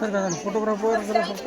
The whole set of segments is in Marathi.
सर का फोटोग्राफर जरा फक्त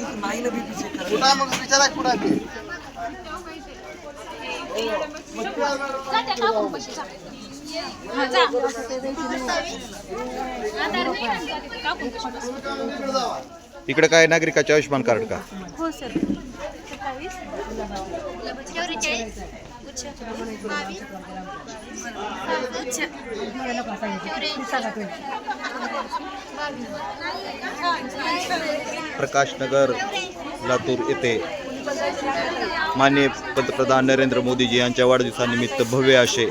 कुठं मग विचारा कुठं आहे ते? इकडे काय नागरिकाचे आयुष्यमान कार्ड का हो सर प्रकाशनगर लातूर येथे मान्य पंतप्रधान नरेंद्र मोदीजी यांच्या वाढदिवसानिमित्त भव्य असे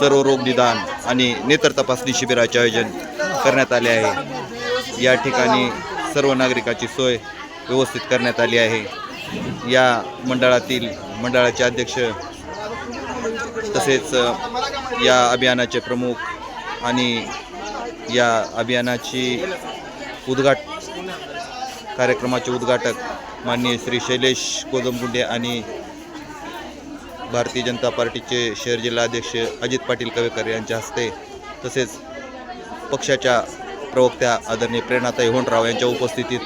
सर्व रोग निदान आणि नेत्र तपासणी शिबिराचे आयोजन करण्यात आले आहे. या ठिकाणी सर्व नागरिकाची सोय व्यवस्थित करण्यात आली आहे. या मंडळातील मंडळाचे अध्यक्ष तसेच या अभियानाचे प्रमुख आणि या अभियानाची उद्घाट कार्यक्रमाचे उद्घाटक माननीय श्री शैलेश कोदमगुंडे आणि भारतीय जनता पार्टीचे शहर जिल्हाध्यक्ष अजित पाटील कवेकर यांच्या हस्ते तसेच पक्षाच्या प्रवक्त्या आदरणीय प्रेरणाताई होंडराव यांच्या उपस्थितीत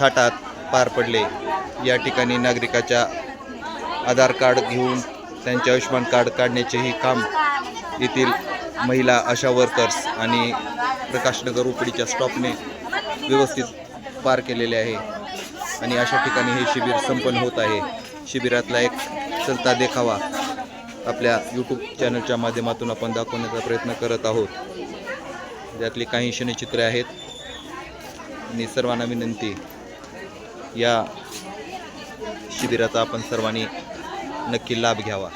थाटात पार पडले. या ठिकाणी नागरिकाच्या आधार कार्ड घेऊन त्यांचे आयुष्यमान कार्ड काढण्याचेही काम येथील महिला आशा वर्कर्स आणि प्रकाशनगर उपडीच्या स्टॉपने व्यवस्थित पार केलेले आहे. आणि अशा ठिकाणी हे शिबिर संपन्न होत आहे. शिबिरातला एक चलता देखावा आपल्या यूट्यूब चॅनलच्या माध्यमातून आपण दाखवण्याचा प्रयत्न करत आहोत. त्यातली काही क्षणचित्रे आहेत. आणि सर्वांना विनंती या शिबिराचा आपण सर्वांनी नक्की लाभ घ्यावा.